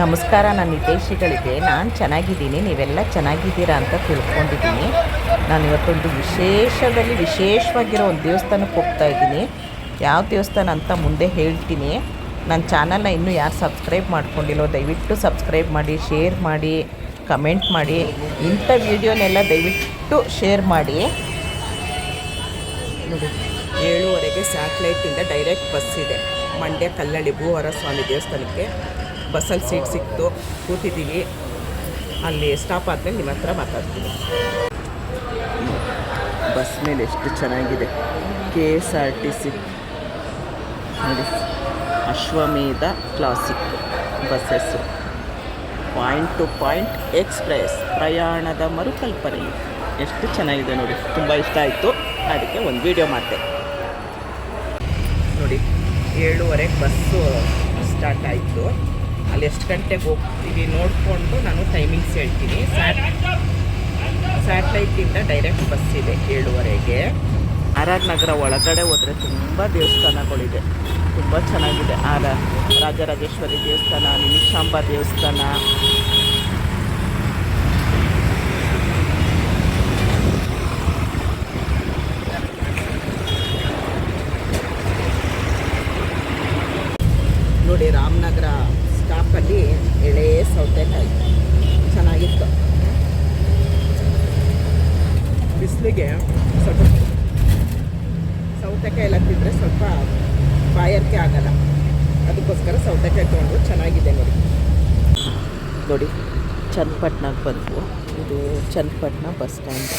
ನಮಸ್ಕಾರ, ನನ್ನ ಹಿತೈಷಿಗಳಿಗೆ ನಾನು ಚೆನ್ನಾಗಿದ್ದೀನಿ, ನೀವೆಲ್ಲ ಚೆನ್ನಾಗಿದ್ದೀರಾ ಅಂತ ತಿಳ್ಕೊಂಡಿದ್ದೀನಿ. ನಾನು ಇವತ್ತೊಂದು ವಿಶೇಷದಲ್ಲಿ ವಿಶೇಷವಾಗಿರೋ ಒಂದು ದೇವಸ್ಥಾನಕ್ಕೆ ಹೋಗ್ತಾ ಇದ್ದೀನಿ. ಯಾವ ದೇವಸ್ಥಾನ ಅಂತ ಮುಂದೆ ಹೇಳ್ತೀನಿ. ನನ್ನ ಚಾನಲ್ನ ಇನ್ನೂ ಯಾರು ಸಬ್ಸ್ಕ್ರೈಬ್ ಮಾಡ್ಕೊಂಡಿಲ್ಲೋ, ದಯವಿಟ್ಟು ಸಬ್ಸ್ಕ್ರೈಬ್ ಮಾಡಿ, ಶೇರ್ ಮಾಡಿ, ಕಮೆಂಟ್ ಮಾಡಿ. ಇಂಥ ವೀಡಿಯೋನೆಲ್ಲ ದಯವಿಟ್ಟು ಶೇರ್ ಮಾಡಿ. ನೋಡಿ, ಏಳುವರೆಗೆ ಸ್ಯಾಟ್ಲೈಟಿಂದ ಡೈರೆಕ್ಟ್ ಬಸ್ ಇದೆ. ಮಂಡ್ಯ ಕಲ್ಲಳ್ಳಿ ಭೂವರ ಸ್ವಾಮಿ ದೇವಸ್ಥಾನಕ್ಕೆ. ಬಸ್ಸಲ್ಲಿ ಸೀಟ್ ಸಿಕ್ತು. ಕೂತಿದ್ದೀವಿ. ಅಲ್ಲಿ ಸ್ಟಾಪ್ ಆದಮೇಲೆ ನಿಮ್ಮ ಹತ್ರ ಮಾತಾಡ್ತೀನಿ. ಬಸ್ ಮೇಲೆ ಎಷ್ಟು ಚೆನ್ನಾಗಿದೆ. K S R T C. ನೋಡಿ, ಅಶ್ವಮೇಧ ಕ್ಲಾಸಿಕ್ ಬಸ್ಸಸ್ಸು. ಪಾಯಿಂಟ್ ಟು ಪಾಯಿಂಟ್ ಎಕ್ಸ್ಪ್ರೆಸ್ ಪ್ರಯಾಣದ ಮರುಕಲ್ಪನೆ. ಎಷ್ಟು ಚೆನ್ನಾಗಿದೆ ನೋಡಿ. ತುಂಬ ಇಷ್ಟ ಆಯಿತು. ಅದಕ್ಕೆ ಒಂದು ವಿಡಿಯೋ ಮಾಡಿದೆ ನೋಡಿ, ಏಳುವರೆಗೆ ಬಸ್ಸು ಸ್ಟಾರ್ಟ್ ಆಯಿತು. ಅಲ್ಲಿ ಎಷ್ಟು ಗಂಟೆಗೆ ಹೋಗ್ತೀವಿ ನೋಡಿಕೊಂಡು ನಾನು ಟೈಮಿಂಗ್ಸ್ ಹೇಳ್ತೀನಿ. ಸ್ಯಾಟ್ ಸ್ಯಾಟ್ಲೈಟಿಂದ ಡೈರೆಕ್ಟ್ ಬಸ್ ಇದೆ ಏಳುವರೆಗೆ. ಆರ್ ಆರ್ ನಗರ ಒಳಗಡೆ ಹೋದರೆ ತುಂಬ ದೇವಸ್ಥಾನಗಳಿದೆ. ತುಂಬ ಚೆನ್ನಾಗಿದೆ. ಆರ ರಾಜರಾಜೇಶ್ವರಿ ದೇವಸ್ಥಾನ, ನಿಮಿಷಾಂಬ ದೇವಸ್ಥಾನ ನೋಡಿ ರಾಮನಗರ ಸ್ಟಾಪಲ್ಲಿ ಎಳೆ ಸೌತೆಕಾಯಿ ಚೆನ್ನಾಗಿತ್ತು ಬಿಸಿಲಿಗೆ ಸ್ವಲ್ಪ ಸೌತೆಕಾಯಿ ಎಲ್ಲ ತಿಂದರೆ ಸ್ವಲ್ಪ ಬಾಯರ್ಕೆ ಆಗಲ್ಲ ಅದಕ್ಕೋಸ್ಕರ ಸೌತೆಕಾಯಿ ತೊಗೊಂಡು ಚೆನ್ನಾಗಿದೆ ನೋಡಿ ನೋಡಿ ಚನ್ನಪಟ್ಟಣಕ್ಕೆ ಬಂತು ಇದು ಚನ್ನಪಟ್ಟಣ ಬಸ್ ಸ್ಟ್ಯಾಂಡ್.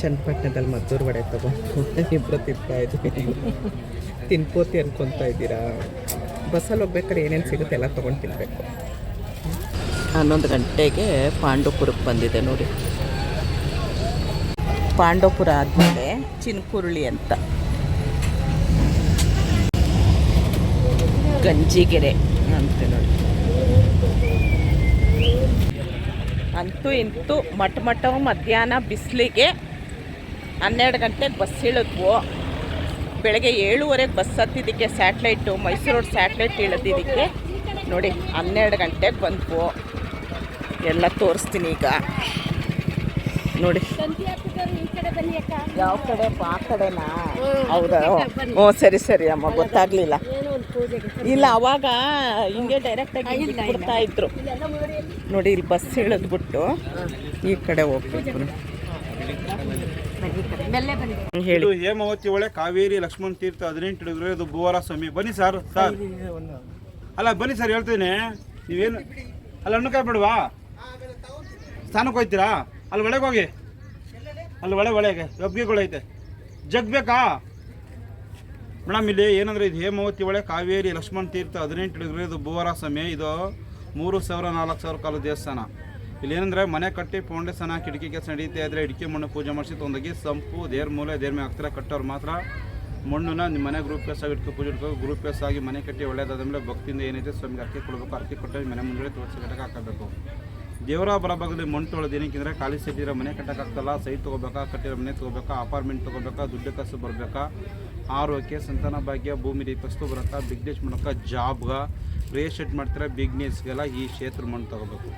ಚನ್ನಪಟ್ಟಣದಲ್ಲಿ ಮದ್ದೂರು ವಡೆ ತಗೊಂಡು ಇಬ್ಬರು ತಿಂತಾ ಇದ್ವಿ. ತಿನ್ಕೋತಿ ಅನ್ಕೊತಾ ಇದ್ದೀರಾ? ಬಸ್ಸಲ್ಲಿ ಹೋಗ್ಬೇಕಾದ್ರೆ ಏನೇನು ಸಿಗುತ್ತೆ ಎಲ್ಲ ತೊಗೊಂಡು ತಿನ್ನಬೇಕು ಹನ್ನೊಂದು ಗಂಟೆಗೆ ಪಾಂಡವಪುರಕ್ಕೆ ಬಂದಿದೆ ನೋಡಿ. ಪಾಂಡವಪುರ ಆದಮೇಲೆ ಚಿನ್ಕುರುಳಿ ಅಂತ. ಗಂಜಿಗೆರೆ ಅಂತ ನೋಡಿ. ಅಂತೂ ಇಂತೂ ಮಠ ಮಠ ಮಧ್ಯಾಹ್ನ ಬಿಸಿಲಿಗೆ ಹನ್ನೆರಡು ಗಂಟೆಗೆ ಬಸ್ ಇಳಿದ್ವು. ಬೆಳಗ್ಗೆ ಏಳುವರೆಗೆ ಬಸ್ ಹತ್ತಿದ್ದಕ್ಕೆ ಸ್ಯಾಟ್ಲೈಟು, ಮೈಸೂರು ರೋಡ್ ಸ್ಯಾಟ್ಲೈಟ್ ಇಳಿದಿದ್ದಕ್ಕೆ ನೋಡಿ ಹನ್ನೆರಡು ಗಂಟೆಗೆ ಬಂದ್ವು. ಎಲ್ಲ ತೋರಿಸ್ತೀನಿ ಈಗ. ನೋಡಿ. ಯಾವ ಕಡೆ? ಆ ಕಡೆನಾ? ಹೌದಾ? ಹ್ಞೂ ಸರಿ ಸರಿ ಅಮ್ಮ, ಗೊತ್ತಾಗ್ಲಿಲ್ಲ. ಇಲ್ಲ ಅವಾಗ ಹಿಂಗೆ ಡೈರೆಕ್ಟಾಗಿ ಬಿಡ್ತಾ ಇದ್ರು. ನೋಡಿ ಇಲ್ಲಿ ಬಸ್ ಇಳಿದ್ಬಿಟ್ಟು ಈ ಕಡೆ ಹೋಗ್ಬೇಕು ಹೇಳಿ. ಇದು ಹೇಮಾವತಿ ಒಳೆ ಕಾವೇರಿ ಲಕ್ಷ್ಮಣ ತೀರ್ಥ ಹದಿನೆಂಟು ಹಿಡಿದ್ರೆ ಇದು ಭುವರ ಸ್ವಾಮಿ ಬನ್ನಿ ಸರ್ ಸರ್. ಅಲ್ಲ ಬನ್ನಿ ಸರ್ ಹೇಳ್ತೀನಿ. ನೀವೇನು ಅಲ್ಲ ಹಣ್ಣುಕಾಯಿ ಬಿಡುವಾ? ಸ್ಥಾನಕ್ಕೆ ಹೋಗ್ತೀರಾ ಅಲ್ಲಿ ಒಳಗೆ ಹೋಗಿ. ಅಲ್ಲಿ ಒಳೆ ಒಳಗೆ. ಒಬ್ಬಿಗೆಗಳೈತೆ ಜಗ್ ಬೇಕಾ ಮೇಡಮ್, ಇಲ್ಲಿ ಏನಂದ್ರೆ ಇದು ಹೇಮಾವತಿ ಒಳೆ ಕಾವೇರಿ, ಲಕ್ಷ್ಮಣ ತೀರ್ಥ ಹದಿನೆಂಟು ಡಿಗ್ರಿ ಇದು ಭುವರ ಸಮಯ. ಇದು ಮೂರು ಸಾವಿರ ನಾಲ್ಕು ಸಾವಿರ ಕಾಲು ದೇವಸ್ಥಾನ. ಇಲ್ಲಿ ಏನಂದ್ರೆ ಮನೆ ಕಟ್ಟಿ ಫೌಂಡೇಶನ್ ಕಿಟಕಿ ಕೆಲಸ ನಡೀತಾ ಇದ್ರೆ ಇಡಿಕೆ ಮಣ್ಣು ಪೂಜೆ ಮಾಡಿಸಿ ತೊಂದಗಿ ಸಂಪು ದೇವ್ರ ಮೂಲೆ ದೇವ್ರ ಮೇಲೆ ಹಾಕ್ತಾರೆ ಕಟ್ಟೋರು ಮಾತ್ರ ಮಣ್ಣನ್ನ ನಿಮ್ಮ ಮನೆ ಗ್ರೂಪ್ ಪ್ಲೇಸ್ ಆಗಿ ಪೂಜೆ ಇಟ್ಕೋ ಗ್ರೂಪ್ ಪ್ಲೇಸ್ ಆಗಿ ಮನೆ ಕಟ್ಟಿ ಒಳ್ಳೇದಾದ ಮೇಲೆ ಭಕ್ತಿಯಿಂದ ಏನೈತೆ ಸ್ವಾಮಿಗೆ ಅರ್ಕೆ ಕೊಡಬೇಕು, ಅರ್ಕೆ ಕೊಟ್ಟು ಮನೆ ಮುಂದೆ ತುಳಸಿ ಕಟ್ಟಕ್ಕೆ ಹಾಕಬೇಕು. ದೇವರ ಬಲಭಾಗದಲ್ಲಿ ಮಣ್ಣು ತೊಳೆದು ಏನಕ್ಕೆಂದರೆ ಖಾಲಿ ಸೈಟಿರೋ ಮನೆ ಕಟ್ಟೋಕ್ಕಾಗ್ತಲ್ಲ ಸೈಟ್ ತೊಗೋಬೇಕಾ, ಕಟ್ಟಿರೋ ಮನೆ ತೊಗೋಬೇಕಾ ಅಪಾರ್ಟ್ಮೆಂಟ್ ತೊಗೋಬೇಕಾ, ದುಡ್ಡು ಕಾಸು ಬರಬೇಕಾ? ಆರೋಗ್ಯ, ಸಂತಾನ ಭಾಗ್ಯ, ಭೂಮಿ ರೀಪಸ್ತು ಬರೋಕ್ಕ ಬಿಗ್ನೆಸ್ ಮಾಡೋಕ್ಕ ಜಾಬ್ಗ ರಿಯಲ್ ಮಾಡ್ತಾರೆ ಬಿಗ್ನೆಸ್ಗೆಲ್ಲ ಈ ಕ್ಷೇತ್ರ ಮಣ್ಣು ತೊಗೋಬೇಕು.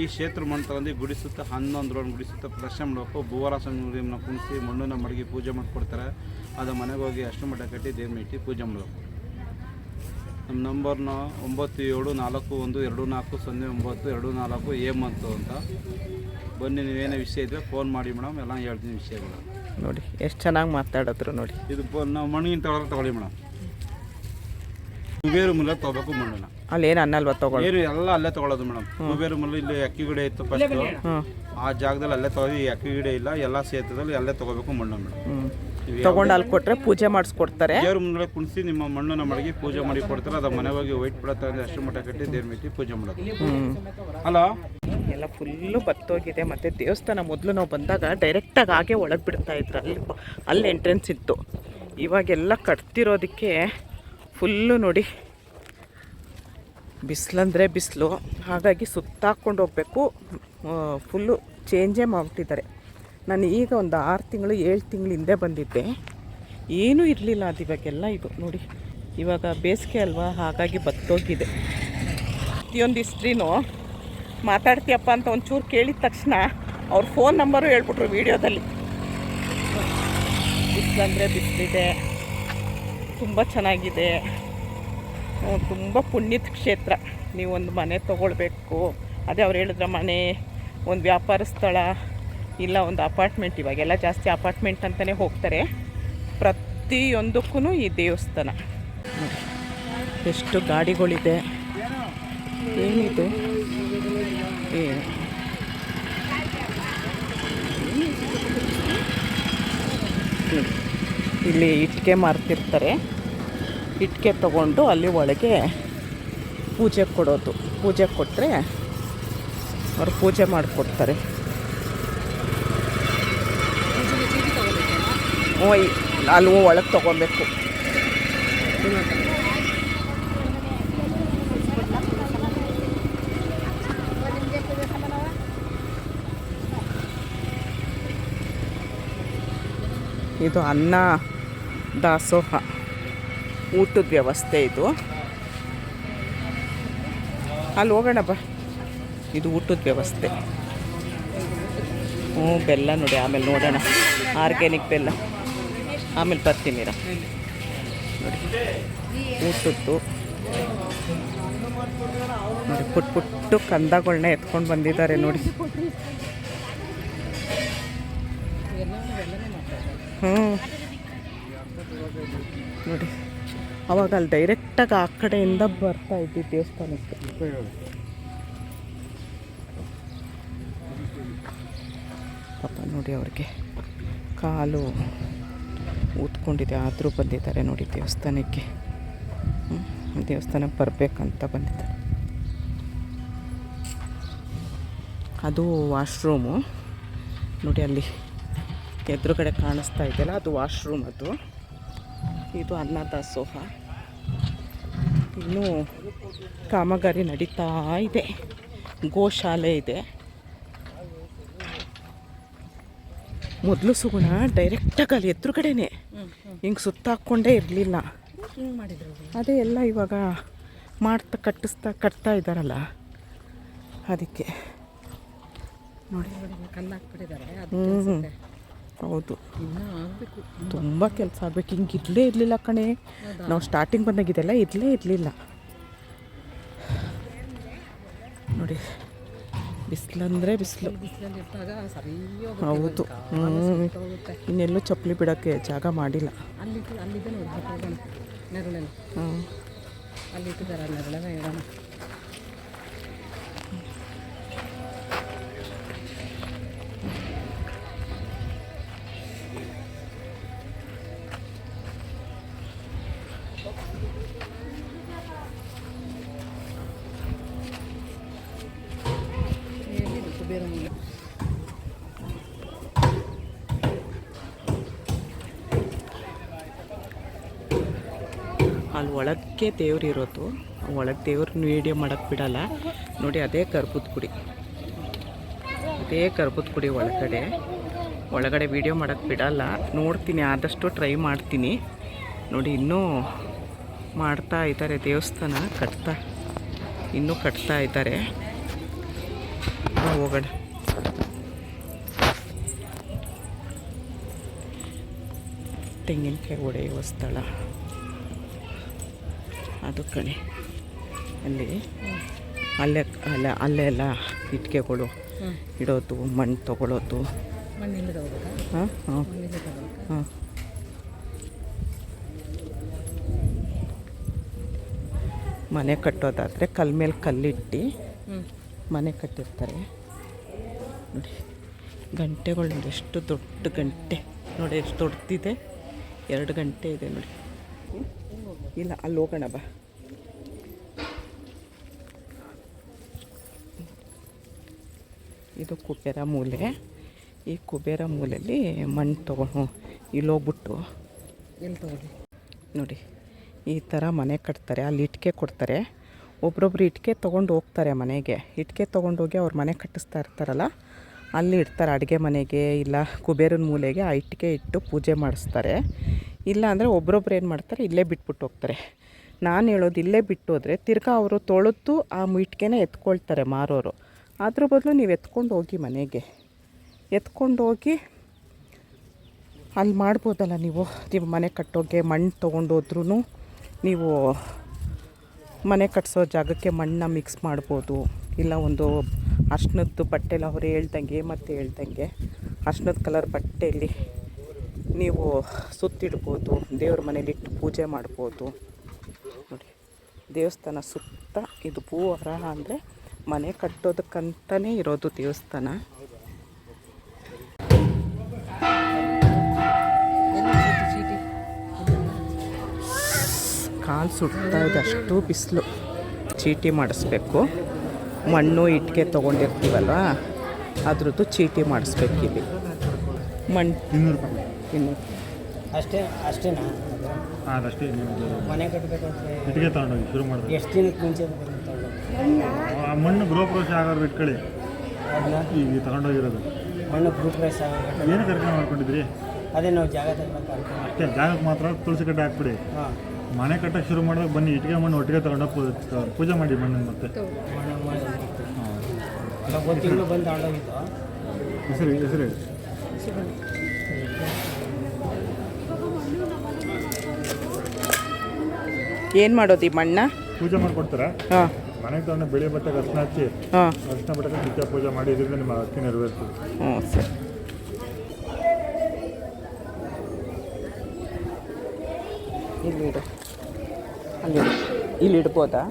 ಈ ಕ್ಷೇತ್ರ ಮಣ್ಣು ತಗೊಂಡು ಗುಡಿಸುತ್ತಾ ಹನ್ನೊಂದು ರೌಂಡ್ ಗುಡಿಸುತ್ತಾ ಪ್ರದರ್ಶನ ಮಾಡಬೇಕು. ಭೂವರಾಸನ ಕುಣಿಸಿ ಮಣ್ಣನ್ನು ಮಡಗಿ ಪೂಜೆ ಮಾಡಿಕೊಡ್ತಾರೆ. ಅದು ಮನೆಗೆ ಹೋಗಿ ಅಷ್ಟು ಮಠ ಕಟ್ಟಿ ದೇವ್ರನ್ನ ಇಟ್ಟು ಪೂಜೆ ಮಾಡಬೇಕು. ನಮ್ಮ ನಂಬರ್ನ ಒಂಬತ್ತು ಏಳು ನಾಲ್ಕು ಒಂದು ಎರಡು ನಾಲ್ಕು ಸೊನ್ನೆ ಒಂಬತ್ತು ಎರಡು ನಾಲ್ಕು ಏಮಂತು ಅಂತ. ಬನ್ನಿ ನೀವೇನೇ ವಿಷಯ ಇದ್ದರೆ ಫೋನ್ ಮಾಡಿ ಮೇಡಮ್ ಎಲ್ಲ ಹೇಳ್ತೀನಿ ವಿಷಯಗಳು. ನೋಡಿ ಎಷ್ಟು ಚೆನ್ನಾಗಿ ಮಾತಾಡಿದ್ರು ನೋಡಿ. ಇದು ನಾವು ಮಣ್ಣಿನ ತಗೊಳ್ಳೋ ತಗೊಳ್ಳಿ ಮೇಡಮ್. ಕುಬೇರು ಮುಲ್ಲ ತಗೋಬೇಕು ಮಣ್ಣನ್ನ ಏನು ಅನ್ನಲ್ವ ತಗೊಳ್ಳಿ. ಏನು ಎಲ್ಲ ಅಲ್ಲೇ ತಗೊಳ್ಳೋದು ಮೇಡಮ್. ಕುಬೇರು ಮುಲ್ಲ ಇಲ್ಲಿ ಅಕ್ಕಿ ಗಿಡ ಇತ್ತು ಫಸ್ಟ್ ಹ್ಞೂ ಆ ಜಾಗದಲ್ಲಿ ಅಲ್ಲೇ ತಗೊಳ್ಳಿ ಈ ಅಕ್ಕಿ ಗಿಡ ಇಲ್ಲ ಎಲ್ಲ ಸೇತದಲ್ಲಿ ಅಲ್ಲೇ ತಗೋಬೇಕು ಮಣ್ಣು ಮೇಡಮ್. ಹ್ಞೂ ತೊಗೊಂಡು ಅಲ್ಲಿ ಕೊಟ್ಟರೆ ಪೂಜೆ ಮಾಡಿಸ್ಕೊಡ್ತಾರೆ. ದೇವ್ರ ಮುಂದೆ ಕುಣಿಸಿ ನಿಮ್ಮ ಮಣ್ಣನ್ನ ಮಡಗಿ ಪೂಜೆ ಮಾಡಿ ಕೊಡ್ತಾರೆ. ಅದ ಮನೆ ಹೋಗಿ ವೈಟ್ ಬಿಡುತ್ತೆ ಅಂದ್ರೆ ಅಷ್ಟು ಮಠ ಕಟ್ಟಿ ದೇವ್ರ ಮಿಟ್ಟಿ ಪೂಜೆ ಮಾಡೋದು. ಅಲ್ಲ ಎಲ್ಲ ಫುಲ್ಲು ಬತ್ತೋಗಿದೆ. ಮತ್ತು ದೇವಸ್ಥಾನ ಮೊದಲು ನಾವು ಬಂದಾಗ ಡೈರೆಕ್ಟಾಗಿ ಹಾಗೆ ಒಳಗೆ ಬಿಡ್ತಾ ಇದ್ರು. ಅಲ್ಲಿ ಅಲ್ಲಿ ಎಂಟ್ರೆನ್ಸ್ ಇತ್ತು. ಇವಾಗೆಲ್ಲ ಕಟ್ತಿರೋದಕ್ಕೆ ಫುಲ್ಲು ನೋಡಿ. ಬಿಸಿಲಂದರೆ ಬಿಸಿಲು. ಹಾಗಾಗಿ ಸುತ್ತಾಕೊಂಡು ಹೋಗಬೇಕು. ಫುಲ್ಲು ಚೇಂಜೇ ಮಾಡಿಬಿಟ್ಟಿದ್ದಾರೆ. ನಾನು ಈಗ ಒಂದು ಆರು ತಿಂಗಳು, ಏಳು ತಿಂಗಳು ಹಿಂದೆ ಬಂದಿದ್ದೆ. ಏನೂ ಇರಲಿಲ್ಲ ಅದು ಇವಾಗೆಲ್ಲ ಇದು ನೋಡಿ. ಇವಾಗ ಬೇಸಿಗೆ ಅಲ್ವಾ, ಹಾಗಾಗಿ ಬತ್ತೋಗಿದೆ. ಪ್ರತಿಯೊಂದು ಹಿಸ್ಟ್ರಿನೂ ಮಾತಾಡ್ತೀಯಪ್ಪ ಅಂತ ಒಂಚೂರು ಕೇಳಿದ ತಕ್ಷಣ ಅವ್ರ ಫೋನ್ ನಂಬರು ಹೇಳ್ಬಿಟ್ರು ವೀಡಿಯೋದಲ್ಲಿ ಬಿಸಿಲಂದರೆ ಬಿಸಿಲಿದೆ. ತುಂಬ ಚೆನ್ನಾಗಿದೆ. ತುಂಬ ಪುಣ್ಯದ ಕ್ಷೇತ್ರ. ನೀವೊಂದು ಮನೆ ತೊಗೊಳ್ಬೇಕು. ಅದೇ ಅವ್ರು ಹೇಳಿದ್ರೆ ಮನೆ, ಒಂದು ವ್ಯಾಪಾರ ಸ್ಥಳ. ಇಲ್ಲ, ಒಂದು ಅಪಾರ್ಟ್ಮೆಂಟ್ ಇವಾಗೆಲ್ಲ ಜಾಸ್ತಿ ಅಪಾರ್ಟ್ಮೆಂಟ್ ಅಂತಲೇ ಹೋಗ್ತಾರೆ. ಪ್ರತಿಯೊಂದಕ್ಕೂ ಈ ದೇವಸ್ಥಾನ. ಎಷ್ಟು ಗಾಡಿಗಳಿದೆ. ಏನಿದು? ಏನು? ಇಲ್ಲಿ ಇಟ್ಕೆ ಮಾರ್ತಿರ್ತಾರೆ. ಇಟ್ಕೆ ತಗೊಂಡು ಅಲ್ಲಿ ಒಳಗೆ ಪೂಜೆ ಕೊಡೋದು. ಪೂಜೆ ಕೊಟ್ಟರೆ ಅವ್ರು ಪೂಜೆ ಮಾಡಿಕೊಡ್ತಾರೆ. ಅಲ್ಲಿ ಒಳಗೆ ತೊಗೊಬೇಕು. ಇದು ಅನ್ನ ದಾಸೋಹ. ಊಟದ ವ್ಯವಸ್ಥೆ ಇದು. ಅಲ್ಲಿ ಹೋಗೋಣ ಬಾ. ಇದು ಊಟದ ವ್ಯವಸ್ಥೆ. ಹ್ಞೂ, ಬೆಲ್ಲ ನೋಡಿ, ಆಮೇಲೆ ನೋಡೋಣ. ಆರ್ಗ್ಯಾನಿಕ್ ಬೆಲ್ಲ. ಆಮೇಲೆ ಬರ್ತೀನಿರ ನೋಡಿ. ಊಟದ್ದು. ನೋಡಿ, ಪುಟ್ ಪುಟ್ಟು ಕಂದಗಳನ್ನ ಎತ್ಕೊಂಡು ಬಂದಿದ್ದಾರೆ ನೋಡಿ. ಹ್ಞೂ ನೋಡಿ ಅವಾಗ ಅಲ್ಲಿ ಡೈರೆಕ್ಟಾಗಿ ಆ ಕಡೆಯಿಂದ ಬರ್ತಾ ಇದ್ವಿ ದೇವಸ್ಥಾನಕ್ಕೆ. ಪಾಪ ನೋಡಿ ಅವ್ರಿಗೆ. ಕಾಲು ಊದ್ಕೊಂಡಿದೆ. ಆದರೂ ಬಂದಿದ್ದಾರೆ ನೋಡಿ ದೇವಸ್ಥಾನಕ್ಕೆ. ದೇವಸ್ಥಾನಕ್ಕೆ ಬರಬೇಕಂತ ಬಂದಿದ್ದಾರೆ. ಅದು ವಾಶ್ರೂಮು. ನೋಡಿ ಅಲ್ಲಿ ಎದುರುಗಡೆ ಕಾಣಿಸ್ತಾ ಇದೆಯಲ್ಲ, ಅದು ವಾಶ್ರೂಮ್ ಅದು. ಇದು ಅನ್ನದಾಸೋಹ ಇನ್ನೂ ಕಾಮಗಾರಿ ನಡೀತಾ ಇದೆ. ಗೋಶಾಲೆ ಇದೆ. ಮೊದಲು ಸುಗುಣ ಡೈರೆಕ್ಟಾಗಿ ಅಲ್ಲಿ ಎದುರುಗಡೆನೆ. ಹಿಂಗೆ ಸುತ್ತಾಕ್ಕೊಂಡೇ ಇರಲಿಲ್ಲ. ಅದೇ ಎಲ್ಲ ಇವಾಗ ಮಾಡ್ತಾ ಕಟ್ಟಿಸ್ತಾ ಕಟ್ತಾ ಇದ್ದಾರಲ್ಲ ಅದಕ್ಕೆ. ನೋಡಿ. ಹ್ಞೂ ಹೌದು. ತುಂಬ ಕೆಲಸ ಆಗ್ಬೇಕು. ಹಿಂಗೆ ಇರಲೇ ಇರಲಿಲ್ಲ ಕಣೆ. ನಾವು ಸ್ಟಾರ್ಟಿಂಗ್ ಬಂದಾಗಿದೆಲ್ಲ ಇರಲೇ ಇರಲಿಲ್ಲ. ನೋಡಿ. ಬಿಸಿಲಂದರೆ ಬಿಸಿಲು. ಹೌದು. ಇನ್ನೆಲ್ಲೂ ಚಪ್ಪಲಿ ಬಿಡೋಕ್ಕೆ ಜಾಗ ಮಾಡಿಲ್ಲ. ಹ್ಞೂ ಒಳಕ್ಕೆ ದೇವ್ರು ಇರೋದು. ಒಳಗೆ ದೇವ್ರನ್ನ ವೀಡಿಯೋ ಮಾಡೋಕ್ಕೆ ಬಿಡಲ್ಲ. ನೋಡಿ, ಅದೇ ಕರ್ಬೂದ ಕುಡಿ ಅದೇ ಕರ್ಬೂದ ಕುಡಿ ಒಳಗಡೆ. ಒಳಗಡೆ ವೀಡಿಯೋ ಮಾಡೋಕ್ಕೆ ಬಿಡಲ್ಲ. ನೋಡ್ತೀನಿ, ಆದಷ್ಟು ಟ್ರೈ ಮಾಡ್ತೀನಿ. ನೋಡಿ, ಇನ್ನೂ ಮಾಡ್ತಾ ಇದ್ದಾರೆ ದೇವಸ್ಥಾನ. ಕಟ್ತಾ, ಇನ್ನೂ ಕಟ್ತಾ ಇದ್ದಾರೆ. ಹೋಗೋಣ. ತೆಂಗಿನಕಾಯಿ ಒಡೆಯುವ ಸ್ಥಳ. ಅದು ಕಣೆ. ಅಲ್ಲಿ ಅಲ್ಲೇ ಅಲ್ಲ ಅಲ್ಲೇ ಎಲ್ಲ ಇಟ್ಕೆಗಳು ಇಡೋದು ಮಣ್ಣು ತೊಗೊಳೋದು. ಹಾಂ ಹಾಂ. ಹಾಂ. ಮನೆ ಕಟ್ಟೋದಾದರೆ ಕಲ್ ಮೇಲೆ ಕಲ್ಲಿಟ್ಟು ಮನೆ ಕಟ್ಟಿರ್ತಾರೆ. ನೋಡಿ ಗಂಟೆಗಳು ನೋಡಿ ಎಷ್ಟು ದೊಡ್ಡ ಗಂಟೆ. ನೋಡಿ ಎಷ್ಟು ದೊಡ್ಡದಿದೆ. ಎರಡು ಗಂಟೆ ಇದೆ ನೋಡಿ. ಇಲ್ಲ ಅಲ್ಲಿ ಹೋಗೋಣ ಬಾ. ಇದು ಕುಬೇರ ಮೂಲೆ. ಈ ಕುಬೇರ ಮೂಲೆಯಲ್ಲಿ ಮಣ್ಣು ತೊಗೊಂಡು ಇಲ್ಲಿ ಹೋಗ್ಬಿಟ್ಟು ಎಲ್ಲಿ ತೊಗೊಳ್ಳಿ? ನೋಡಿ ಈ ಥರ ಮನೆ ಕಟ್ತಾರೆ ಅಲ್ಲಿ ಇಟ್ಟಿಗೆ ಕೊಡ್ತಾರೆ. ಒಬ್ರೊಬ್ರು ಇಟ್ಟಿಗೆ ತೊಗೊಂಡು ಹೋಗ್ತಾರೆ ಮನೆಗೆ. ಇಟ್ಕೆ ತೊಗೊಂಡೋಗಿ ಅವ್ರ ಮನೆ ಕಟ್ಟಿಸ್ತಾ ಇರ್ತಾರಲ್ಲ ಅಲ್ಲಿ ಇಡ್ತಾರೆ ಅಡುಗೆ ಮನೆಗೆ ಇಲ್ಲ ಕುಬೇರನ ಮೂಲೆಗೆ ಆ ಇಟ್ಟಿಗೆ ಇಟ್ಟು ಪೂಜೆ ಮಾಡಿಸ್ತಾರೆ. ಇಲ್ಲ ಅಂದರೆ ಒಬ್ರೊಬ್ರು ಏನು ಮಾಡ್ತಾರೆ, ಇಲ್ಲೇ ಬಿಟ್ಬಿಟ್ಟು ಹೋಗ್ತಾರೆ. ನಾನು ಹೇಳೋದು ಇಲ್ಲೇ ಬಿಟ್ಟೋದ್ರೆ ತಿರ್ಗಾ ಅವರು ತೊಳೆದು ಆ ಇಟ್ಕೆನ ಎತ್ಕೊಳ್ತಾರೆ ಮಾರೋರು. ಅದ್ರ ಬದಲು ನೀವು ಎತ್ಕೊಂಡು ಹೋಗಿ ಮನೆಗೆ. ಎತ್ಕೊಂಡು ಹೋಗಿ ಅಲ್ಲಿ ಮಾಡ್ಬೋದಲ್ಲ ನೀವು? ನೀವು ಮನೆ ಕಟ್ಟೋಗೆ ಮಣ್ಣು ತೊಗೊಂಡೋದ್ರೂ ನೀವು ಮನೆ ಕಟ್ಸೋ ಜಾಗಕ್ಕೆ ಮಣ್ಣನ್ನ ಮಿಕ್ಸ್ ಮಾಡ್ಬೋದು. ಇಲ್ಲ ಒಂದು ಅರ್ಶಿನದ್ದು ಬಟ್ಟೆಲ್ಲ ಅವ್ರು ಹೇಳ್ದಂಗೆ, ಮತ್ತು ಹೇಳ್ದಂಗೆ. ಅರ್ಶಿನದ ಕಲರ್ ಬಟ್ಟೆಯಲ್ಲಿ ನೀವು ಸುತ್ತಿಡ್ಬೋದು, ದೇವ್ರ ಮನೇಲಿಟ್ಟು ಪೂಜೆ ಮಾಡ್ಬೋದು. ನೋಡಿ, ದೇವಸ್ಥಾನ ಸುತ್ತ ಇದು ಭೂ ವರಹ ಅಂದರೆ ಮನೆ ಕಟ್ಟೋದಕ್ಕಂತಲೇ ಇರೋದು ದೇವಸ್ಥಾನ. ಕಾಲು ಸುಡ್ತಾ ಇದೆ, ಅಷ್ಟು ಬಿಸಿಲು. ಚೀಟಿ ಮಾಡಿಸ್ಬೇಕು. ಮಣ್ಣು ಇಟ್ಟಿಗೆ ತೊಗೊಂಡಿರ್ತೀವಲ್ವ? ಅದ್ರದ್ದು ಚೀಟಿ ಮಾಡಿಸ್ಬೇಕು ಇಲ್ಲಿ ಮಣ್ಣು ಇನ್ನು ಅಷ್ಟೇ ಅಷ್ಟೇನಾ? ಅದಷ್ಟೇ ಮನೆ ಕಟ್ಟಬೇಕಂದ್ರೆ ಇಟ್ಟಿಗೆ ತಗೊಂಡೋಗಿ ಶುರು ಮಾಡಿದ್ರೆ. ಎಷ್ಟು ದಿನಕ್ಕೆ ಮುಂಚೆ? ಆ ಮಣ್ಣು ಗೃಹ ಪ್ರವೇಶ ಆಗೋರು ಇಟ್ಕೊಳ್ಳಿ ಈಗ ತಗೊಂಡೋಗಿರೋದು. ಮಣ್ಣು ಗ್ರೂಪ್ ಏನು ಕರ್ಕೊಂಡು ಮಾಡ್ಕೊಂಡಿದ್ರಿ? ಅದೇ ನಾವು ಜಾಗ ತಗೋಬೇಕು ಅಷ್ಟೇ ಜಾಗಕ್ಕೆ ಮಾತ್ರ ತುಳಸಿ ಕಟ್ಟೆ ಹಾಕ್ಬಿಡಿ. ಹಾಂ. ಮನೆ ಕಟ್ಟಕ್ಕೆ ಶುರು ಮಾಡಿದಾಗ ಬನ್ನಿ ಇಟ್ಟಿಗೆ ಮಣ್ಣು ಒಟ್ಟಿಗೆ ತಗೊಂಡೋಗಿ ಪೂಜೆ ಮಾಡಿ ಮಣ್ಣನ್ನು ಮತ್ತೆ. ಒಂದು ತಿಂಗಳು ಬಂದು ತಗೊಂಡೋಗಿದ್ದು ಹೆಸರು ಹೆಸರು ಏನು ಮಾಡೋದು ಈ ಮಣ್ಣ? ಪೂಜೆ ಮಾಡಿಕೊಡ್ತಾರಾ? ಹಾಂ. ಮನೆಗೆ ತಗೊಂಡು ಬೆಳೆ ಬಟ್ಟೆಗೆ ಅರ್ಶನ ಹಚ್ಚಿ ಹಾಂ. ಅರ್ಶನ ಬಟ್ಟೆಗೆ ನಿತ್ಯ ಪೂಜೆ ಮಾಡಿ ಇದರಿಂದ ನಿಮ್ಮ ಅಕ್ಕಿ ನೆರವೇರ್ತದೆ ಹ್ಞೂ ಸರಿ. ಇಲ್ಲಿ ಇಡು. ಅಲ್ಲಿ ಇಡು. ಇಲ್ಲಿ ಇಡ್ಬೋದಾ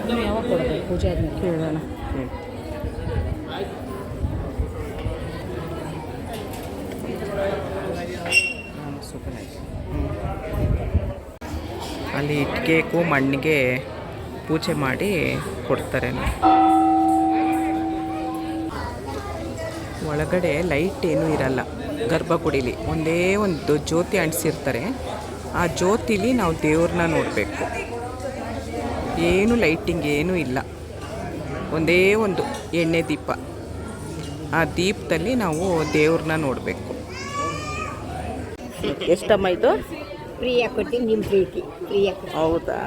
ಇನ್ನು ಯಾವಾಗ ಕೊಡಬೇಕು ಪೂಜೆ ಕೇಳೋಣ ಕೇಳಿ ಅಲ್ಲಿ ಇಟ್ಕೇಕು ಮಣ್ಣಿಗೆ ಪೂಜೆ ಮಾಡಿ ಕೊಡ್ತಾರೆ. ಒಳಗಡೆ ಲೈಟ್ ಏನೂ ಇರಲ್ಲ. ಗರ್ಭಗುಡಿಲಿ. ಒಂದೇ ಒಂದು ಜ್ಯೋತಿ ಅಂಟಿಸಿರ್ತಾರೆ. ಆ ಜ್ಯೋತಿಲಿ ನಾವು ದೇವ್ರನ್ನ ನೋಡಬೇಕು. ಏನು ಲೈಟಿಂಗ್ ಏನೂ ಇಲ್ಲ. ಒಂದೇ ಒಂದು ಎಣ್ಣೆ ದೀಪ. ಆ ದೀಪದಲ್ಲಿ ನಾವು ದೇವ್ರನ್ನ ನೋಡಬೇಕು. ಎಷ್ಟಮ್ಮ ಇದು? ಫ್ರೀಯಾಗಿ ಕೊಟ್ಟು ನಿಮ್ಮ ಪ್ರೀತಿ. ಫ್ರೀಯಾಗಿ ಹೌದಾ?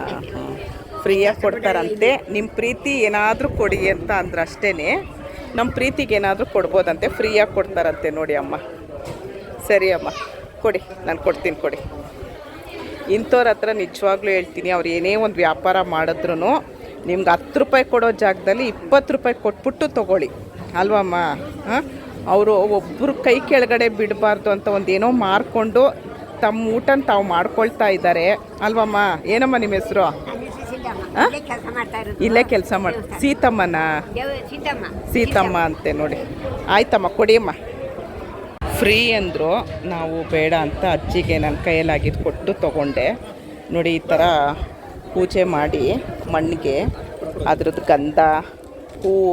ಫ್ರೀಯಾಗಿ ಕೊಡ್ತಾರಂತೆ. ನಿಮ್ಮ ಪ್ರೀತಿ ಏನಾದರೂ ಕೊಡಿ ಅಂತ ಅಂದ್ರೆ ಅಷ್ಟೇ ನಮ್ಮ ಪ್ರೀತಿಗೆ ಏನಾದರೂ ಕೊಡ್ಬೋದಂತೆ. ಫ್ರೀಯಾಗಿ ಕೊಡ್ತಾರಂತೆ ನೋಡಿ ಅಮ್ಮ. ಸರಿ ಅಮ್ಮ. ಕೊಡಿ ನಾನು ಕೊಡ್ತೀನಿ ಕೊಡಿ. ಇಂಥವ್ರ ಹತ್ರ ನಿಜವಾಗ್ಲೂ ಹೇಳ್ತೀನಿ ಅವ್ರು ಏನೇ ಒಂದು ವ್ಯಾಪಾರ ಮಾಡಿದ್ರು ನಿಮ್ಗೆ ಹತ್ತು ರೂಪಾಯಿ ಕೊಡೋ ಜಾಗದಲ್ಲಿ ಇಪ್ಪತ್ತು ರೂಪಾಯಿ ಕೊಟ್ಬಿಟ್ಟು ತೊಗೊಳ್ಳಿ. ಅಲ್ವಮ್ಮ ಹಾಂ? ಅವರು ಒಬ್ಬರು ಕೈ ಕೆಳಗಡೆ ಬಿಡಬಾರ್ದು ಅಂತ ಒಂದೇನೋ ಮಾರ್ಕೊಂಡು ತಮ್ಮ ಊಟನ ತಾವು ಮಾಡ್ಕೊಳ್ತಾ ಇದ್ದಾರೆ ಅಲ್ವಮ್ಮ ಏನಮ್ಮ ನಿಮ್ಮ ಹೆಸರು? ಇಲ್ಲೇ ಕೆಲಸ ಮಾಡಿ ಸೀತಮ್ಮನ? ಸೀತಮ್ಮ. ಅಂತೆ ನೋಡಿ. ಆಯ್ತಮ್ಮ ಕೊಡಿಯಮ್ಮ. ಫ್ರೀ ಅಂದರು ನಾವು ಬೇಡ ಅಂತ ಅಜ್ಜಿಗೆ ನನ್ನ ಕೈಯಲ್ಲಾಗಿದ್ದು ಕೊಟ್ಟು ತೊಗೊಂಡೆ. ನೋಡಿ ಈ ಥರ ಪೂಜೆ ಮಾಡಿ ಮಣ್ಣಿಗೆ ಅದರದ್ದು ಗಂಧ ಹೂವು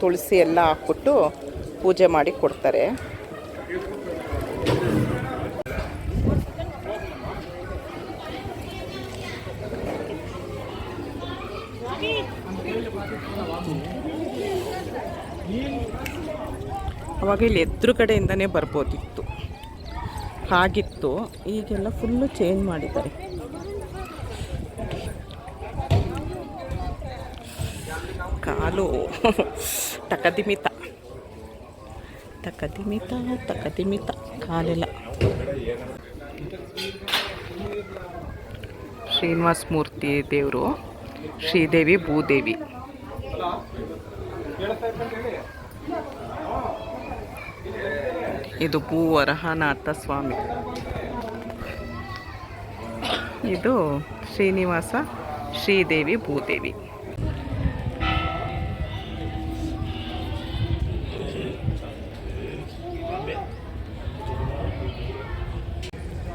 ತುಳಸಿ ಎಲ್ಲ ಹಾಕ್ಬಿಟ್ಟು ಪೂಜೆ ಮಾಡಿ ಕೊಡ್ತಾರೆ. ಅವಾಗ ಇಲ್ಲಿ ಎದುರುಗಡೆಯಿಂದನೇ ಬರ್ಬೋದಿತ್ತು. ಹಾಗಿತ್ತು. ಈಗೆಲ್ಲ ಫುಲ್ಲು ಚೇಂಜ್ ಮಾಡಿದ್ದಾರೆ. ಕಾಲು. ತಕದಿಮಿತ ತಕದಿಮಿತ ತಕದಿಮಿತ ಕಾಲೆಲ್ಲ. ಶ್ರೀನಿವಾಸ ಮೂರ್ತಿ ದೇವರು, ಶ್ರೀದೇವಿ ಭೂದೇವಿ. ಇದು ಭೂ ವರಹನಾಥ ಸ್ವಾಮಿ. ಇದು ಶ್ರೀನಿವಾಸ, ಶ್ರೀದೇವಿ ಭೂದೇವಿ.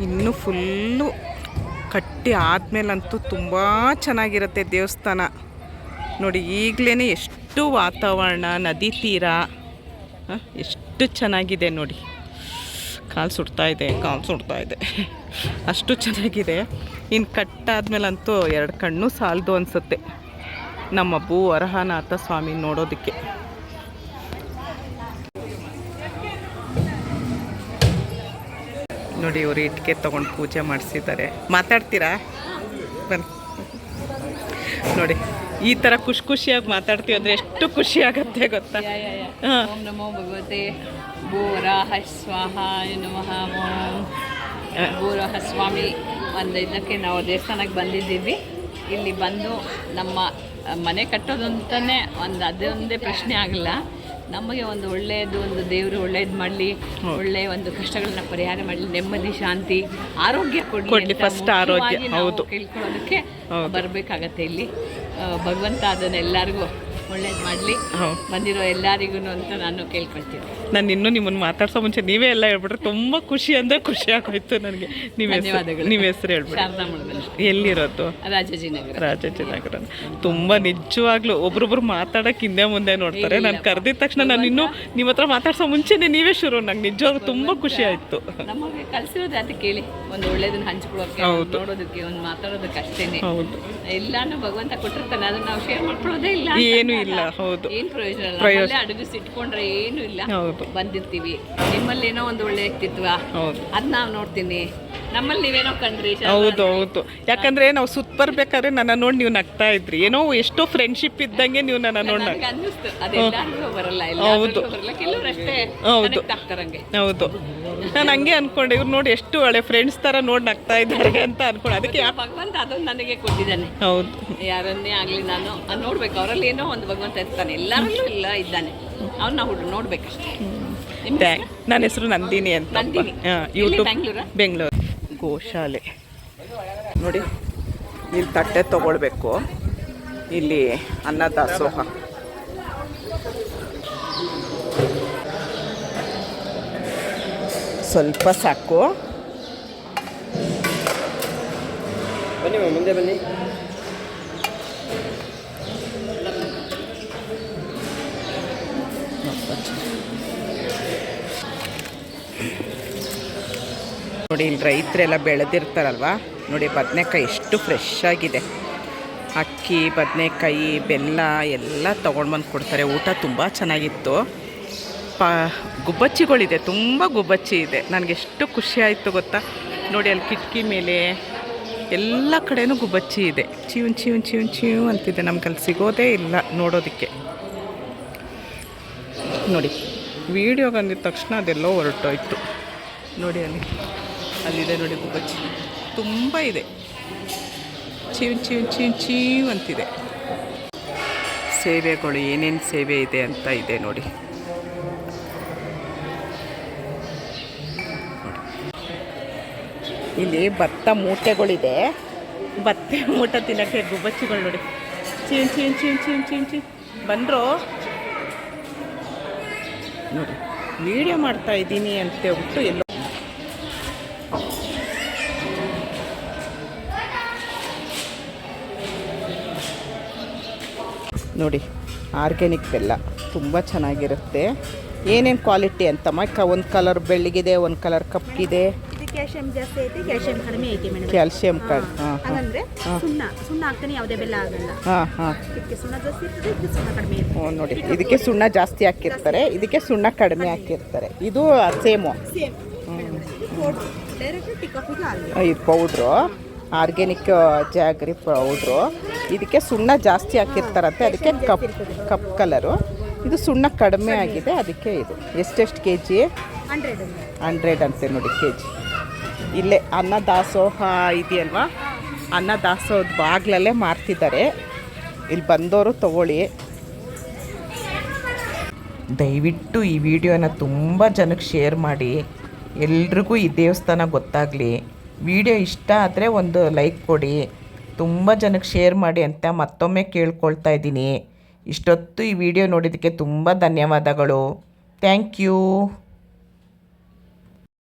ಇನ್ನು ಫುಲ್ಲು ಕಟ್ಟಿ ಆದಮೇಲಂತೂ ತುಂಬ ಚೆನ್ನಾಗಿರುತ್ತೆ ದೇವಸ್ಥಾನ. ನೋಡಿ ಈಗಲೇ ಎಷ್ಟು ವಾತಾವರಣ, ನದಿ ತೀರ ಎಷ್ಟು ಚೆನ್ನಾಗಿದೆ ನೋಡಿ. ಕಾಲು ಸುಡ್ತಾ ಇದೆ, ಕಾಲು ಸುಡ್ತಾ ಇದೆ. ಅಷ್ಟು ಚೆನ್ನಾಗಿದೆ. ಇನ್ನು ಕಟ್ಟಾದ್ಮೇಲಂತೂ ಎರಡು ಕಣ್ಣು ಸಾಲದು ಅನಿಸುತ್ತೆ. ನಮ್ಮ ಭೂ ವರಹನಾಥ ಸ್ವಾಮಿ ನೋಡೋದಕ್ಕೆ. ನೋಡಿ ಇವರು ಇಟ್ಟಿಗೆ ತೊಗೊಂಡು ಪೂಜೆ ಮಾಡಿಸಿದ್ದಾರೆ. ಮಾತಾಡ್ತೀರಾ? ಬನ್ನಿ. ನೋಡಿ ಈ ಥರ ಖುಷಿ ಖುಷಿಯಾಗಿ ಮಾತಾಡ್ತೀವಿ ಅಂದರೆ ಎಷ್ಟು ಖುಷಿ ಆಗುತ್ತೆ ಗೊತ್ತಾ? ಓಂ ನಮೋ ಭಗವತೆ. ಭೂರಾಹ ಸ್ವಾಹ ನಮಃ ಓಂ. ಭೂವರಾಹ ಸ್ವಾಮಿ ಒಂದು ಇದಕ್ಕೆ ನಾವು ದೇವಸ್ಥಾನಕ್ಕೆ ಬಂದಿದ್ದೀವಿ. ಇಲ್ಲಿ ಬಂದು ನಮ್ಮ ಮನೆ ಕಟ್ಟೋದು ಅಂತಲೇ ಒಂದು ಅದೊಂದೇ ಪ್ರಶ್ನೆ ಆಗಲ್ಲ. ನಮಗೆ ಒಂದು ಒಳ್ಳೆಯದು ಒಂದು ದೇವರು ಒಳ್ಳೆಯದು ಮಾಡಲಿ ಒಳ್ಳೆಯ ಒಂದು ಕಷ್ಟಗಳನ್ನ ಪರಿಹಾರ ಮಾಡಲಿ ನೆಮ್ಮದಿ ಶಾಂತಿ ಆರೋಗ್ಯ ಕೊಡಲಿ ಫಸ್ಟ್ ಆರೋಗ್ಯ, ಹೌದು. ಕೇಳ್ಕೊಳ್ಳೋದಕ್ಕೆ. ಬರಬೇಕಾಗತ್ತೆ ಇಲ್ಲಿ ಭಗವಂತ ಅದನ್ನ ಎಲ್ಲರಿಗೂ ಒಳ್ಳೇದು ಮಾಡಲಿ. ಬಂದಿರೋ ಎಲ್ಲರಿಗೂ ಅಂತ ನಾನು ಕೇಳ್ಕೊಳ್ತೀನಿ. ನಾನು ಇನ್ನೂ ನಿಮ್ಮನ್ನು ಮಾತಾಡ್ಸೋ ಮುಂಚೆ ನೀವೇ ಎಲ್ಲ ಹೇಳ್ಬಿಟ್ರೆ ತುಂಬ ಖುಷಿ ಅಂದರೆ ಖುಷಿ ಆಗೋಯ್ತು ನನಗೆ. ನಿಮ್ಮ ಹೆಸರು ಧನ್ಯವಾದಗಳು. ನಿಮ್ಮ ಹೆಸರು ಹೇಳ್ಬಿಟ್ಟು ಎಲ್ಲಿರೋದು? ರಾಜಾಜಿನಗರ. ರಾಜಾಜಿನಗರ. ತುಂಬ ನಿಜವಾಗ್ಲೂ ಒಬ್ರೊಬ್ರು ಮಾತಾಡಕ್ಕೆ ಹಿಂದೆ ಮುಂದೆ ನೋಡ್ತಾರೆ. ನಾನು ಕರೆದಿದ ತಕ್ಷಣ ನಾನು ಇನ್ನೂ ನಿಮ್ಮ ಹತ್ರ ಮಾತಾಡ್ಸೋ ಮುಂಚೆನೆ ನೀವೇ ಶುರು. ನಂಗೆ ನಿಜವಾಗ್ಲೂ ತುಂಬ ಖುಷಿ ಆಯಿತು. ನಮಗೆ ಕಲಿಸಿರೋದು ಅಂತ ಕೇಳಿ. ಒಂದು ಒಳ್ಳೇದನ್ನ ಹಂಚ್ಕೊಳ್ಳೋಕೆ. ನೋಡೋದಕ್ಕೆ ಒಂದು ಮಾತಾಡೋದಕ್ಕೆ ಅಷ್ಟೇನೆ. ಹೌದು. ಎಲ್ಲಾನು ಭಗವಂತ ಕೊಟ್ಟಿರ್ತಾನೆ. ಅದನ್ನ ನಾವು ಶೇರ್ ಮಾಡ್ಕೊಳ್ಳೋದೇ ಇಲ್ಲ ಏನೂ ಇಲ್ಲ ಹೌದು. ಏನ್ ಪ್ರಯೋಜನ ಇಲ್ಲ. ಪ್ರಯೋಜನ. ಅಡುಗೆ ಸಿಟ್ಕೊಂಡ್ರೆ ಏನು ಇಲ್ಲ. ಹೌದು. ಬಂದಿರ್ತೀವಿ. ನಿಮ್ಮಲ್ಲಿ ಏನೋ ಒಂದು ಒಳ್ಳೆ ವ್ಯಕ್ತಿತ್ವ. ಹೌದು. ಅದ್ ನಾವು ನೋಡ್ತೀನಿ. ನಮ್ಮಲ್ಲಿ ನೀವೇನೋ ಕಂಡ್ರಿ ಹೌದು ಹೌದು. ಯಾಕಂದ್ರೆ ನಾವು ಸುತ್ತ ಬರ್ಬೇಕಾದ್ರೆ ನನ್ನ ನೋಡಿ ನೀವು ನಗ್ತಾ ಇದ್ರಿ. ಏನೋ ಎಷ್ಟೋ ಫ್ರೆಂಡ್ಶಿಪ್ ಇದ್ದಂಗೆ ನೀವು ನನ್ನ ನೋಡಿ ಅನ್ನಿಸ್ತು. ಅದೆಲ್ಲರಿಗೂ ಬರಲ್ಲ. ಎಲ್ಲರಿಗೂ ಬರಲ್ಲ. ಕೆಲವ್ರು ಅಷ್ಟೇ ಹೌದು. connect ಆಗ್ತಾರಂಗೆ. ಹೌದು. ನಾನು ಹಂಗೆ ಅನ್ಕೊಂಡೆ ಇವ್ರು ನೋಡಿ ಎಷ್ಟು ಒಳ್ಳೆ ಫ್ರೆಂಡ್ಸ್ ತರ ನೋಡಿ ನಗ್ತಾ ಇದ್ದಾರೆ ಅಂತ ಅನ್ಕೊಂಡೆ. ಅದಕ್ಕೆ ಯಾ- ಭಗವಂತ ಅದೊಂದು ನನಗೆ ಕೊಟ್ಟಿದ್ದಾನೆ. ಹೌದು. ಯಾರನ್ನೇ ಆಗಲಿ ನಾನು ಅದ್ ನೋಡ್ಬೇಕು. ಅವರಲ್ಲಿ ಏನೋ ಒಂದು ಭಗವಂತ ಇರ್ತಾನೆ ಎಲ್ಲರಲ್ಲೂ ಇಲ್ಲ ಇದ್ದಾನೆ. ಅವ್ನ ಹುಡು ನೋಡ್ಬೇಕಷ್ಟೇ. ನಿಮ್ಮ ನನ್ನ ಹೆಸರು ನಂದಿನಿ ಅಂತ. ನಂದಿನಿ. ಯೂಟ್ಯೂಬ್ ಬೆಂಗ್ಳೂರಾ? ಬೆಂಗಳೂರು. ಗೋಶಾಲೆ. ನೋಡಿ ಇಲ್ಲಿ ತಟ್ಟೆ ತಗೊಳ್ಬೇಕು. ಇಲ್ಲಿ ಅನ್ನ ದಾಸೋಹ. ಸ್ವಲ್ಪ ಸಾಕು. ಬನ್ನಿ ಮುಂದೆ ಬನ್ನಿ. ನೋಡಿ, ಇಲ್ಲಿ ರೈತರೆಲ್ಲ ಬೆಳೆದಿರ್ತಾರಲ್ವ? ನೋಡಿ, ಬದನೆಕಾಯಿ ಎಷ್ಟು ಫ್ರೆಶ್ ಆಗಿದೆ. ಅಕ್ಕಿ, ಬದನೆಕಾಯಿ, ಬೆಲ್ಲ ಎಲ್ಲ ತೊಗೊಂಡು ಬಂದು ಕೊಡ್ತಾರೆ. ಊಟ ತುಂಬ ಚೆನ್ನಾಗಿತ್ತು. ಪ, ಗುಬ್ಬಚ್ಚಿಗಳಿದೆ, ತುಂಬ ಗುಬ್ಬಚ್ಚಿ ಇದೆ. ನನಗೆ ಎಷ್ಟು ಖುಷಿ ಆಯಿತು ಗೊತ್ತಾ? ನೋಡಿ, ಅಲ್ಲಿ ಕಿಟಕಿ ಮೇಲೆ ಎಲ್ಲ ಕಡೆನೂ ಗುಬ್ಬಚ್ಚಿ ಇದೆ. ಚೀವನ್ ಚೀವನ್ ಚೀವನ್ ಚೀವ್ ಅಂತಿದೆ. ನಮ್ಗೆ ಅಲ್ಲಿ ಸಿಗೋದೇ ಇಲ್ಲ ನೋಡೋದಕ್ಕೆ. ನೋಡಿ. ವಿಡಿಯೋ ಬಂದಿದ ತಕ್ಷಣ ಅದೆಲ್ಲೋ ಹೊರಟೋಯ್ತು. ನೋಡಿ ಅಲ್ಲಿ. ಅಲ್ಲಿದೆ ನೋಡಿ ಗುಬ್ಬಚ್ಚಿ. ತುಂಬ ಇದೆ. ಚೀವ್ ಚೀವ್ ಚೀವ್ ಚೀವ್ ಅಂತಿದೆ. ಸೇವೆಗಳು ಏನೇನು ಸೇವೆ ಇದೆ ಅಂತ ಇದೆ ನೋಡಿ. ಇಲ್ಲಿ ಭತ್ತ ಮೂಟೆಗಳಿದೆ. ಭತ್ತ ಮೂಟೆ ತಿನ್ನೋಕ್ಕೆ ಗುಬ್ಬಚ್ಚಿಗಳು ನೋಡಿ. ಚೀವ್ ಚೀವ್ ಚೀವ್ ಚೀವ್. ಬಂದರು? ನೋಡಿ ವಿಡಿಯೋ ಮಾಡ್ತಾ ಇದ್ದೀನಿ ಅಂತ ಹೇಳ್ಬಿಟ್ಟು ಎಲ್ಲೋ ನೋಡಿ ಆರ್ಗ್ಯಾನಿಕ್ ಬೆಲ್ಲ ತುಂಬ ಚೆನ್ನಾಗಿರುತ್ತೆ. ಏನೇನು ಕ್ವಾಲಿಟಿ ಅಂತಮ್ಮ? ಕ ಒಂದು ಕಲರ್ ಬೆಳ್ಳಿಗಿದೆ, ಒಂದು ಕಲರ್ ಕಪ್ಪಿದೆ ಕ್ಯಾಲ್ಸಿಯಂ ಜಾಸ್ತಿ ಐತೆ ಕ್ಯಾಲ್ಸಿಯಂ ಕಡಿಮೆ ಐತೆ ಮೇಡಮ್. ಕ್ಯಾಲ್ಸಿಯಂ ಹಾಂ. ಹಂಗಂದ್ರೆ ಸುಣ್ಣ ಸುಣ್ಣ ಹಾಕ್ತಾನೆ ಯಾವುದೇ ಬೆಲ್ಲ ಆಗಲ್ಲ. ಹಾಂ ಹಾಂ. ಇದಕ್ಕೆ ಸುಣ್ಣ ಜಾಸ್ತಿ ಇರ್ತದೆ ಇದಕ್ಕೆ ಸುಣ್ಣ ಕಡಿಮೆ ಇರ್ತದೆ. ನೋಡಿ. ಇದಕ್ಕೆ ಸುಣ್ಣ ಜಾಸ್ತಿ ಹಾಕಿರ್ತಾರೆ. ಇದಕ್ಕೆ ಸುಣ್ಣ ಕಡಿಮೆ ಹಾಕಿರ್ತಾರೆ. ಇದು ಸೇಮು. ಸೇಮ್. ಡೈರೆಕ್ಟ್ ಟಿ ಕಾಫಿಗೆ ಹಾಗೆ ಇದು ಪೌಡ್ರು ಆರ್ಗ್ಯಾನಿಕ್ ಜಾಗ್ರಿ ಪೌಡ್ರು ಇದಕ್ಕೆ ಸುಣ್ಣ ಜಾಸ್ತಿ ಹಾಕಿರ್ತಾರಂತೆ. ಅದಕ್ಕೆ ಕಪ್ ಕಪ್ ಕಲರು ಇದು ಸುಣ್ಣ ಕಡಿಮೆ ಆಗಿದೆ. ಅದಕ್ಕೆ ಇದು. ಎಷ್ಟೆಷ್ಟು ಕೆ ಜಿ ಹಂಡ್ರೆಡ್ ಅಂತೆ ನೋಡಿ ಕೆ ಜಿ ಇಲ್ಲೇ ಅನ್ನ ದಾಸೋಹ ಇದೆಯಲ್ವಾ? ಅನ್ನ ದಾಸೋಹದ ಬಾಗ್ಲಲ್ಲೇ ಮಾರ್ತಿದ್ದಾರೆ. ಇಲ್ಲಿ ಬಂದವರು ತಗೊಳ್ಳಿ. ದಯವಿಟ್ಟು ಈ ವಿಡಿಯೋನ ತುಂಬ ಜನಕ್ಕೆ ಶೇರ್ ಮಾಡಿ. ಎಲ್ರಿಗೂ ಈ ದೇವಸ್ಥಾನ ಗೊತ್ತಾಗಲಿ. ವಿಡಿಯೋ ಇಷ್ಟ ಆದರೆ ಒಂದು ಲೈಕ್ ಕೊಡಿ. ತುಂಬ ಜನಕ್ಕೆ ಶೇರ್ ಮಾಡಿ ಅಂತ ಮತ್ತೊಮ್ಮೆ ಕೇಳ್ಕೊಳ್ತಾ ಇದ್ದೀನಿ. ಇಷ್ಟೊತ್ತು ಈ ವಿಡಿಯೋ ನೋಡಿದ್ದಕ್ಕೆ ತುಂಬ ಧನ್ಯವಾದಗಳು. Thank you.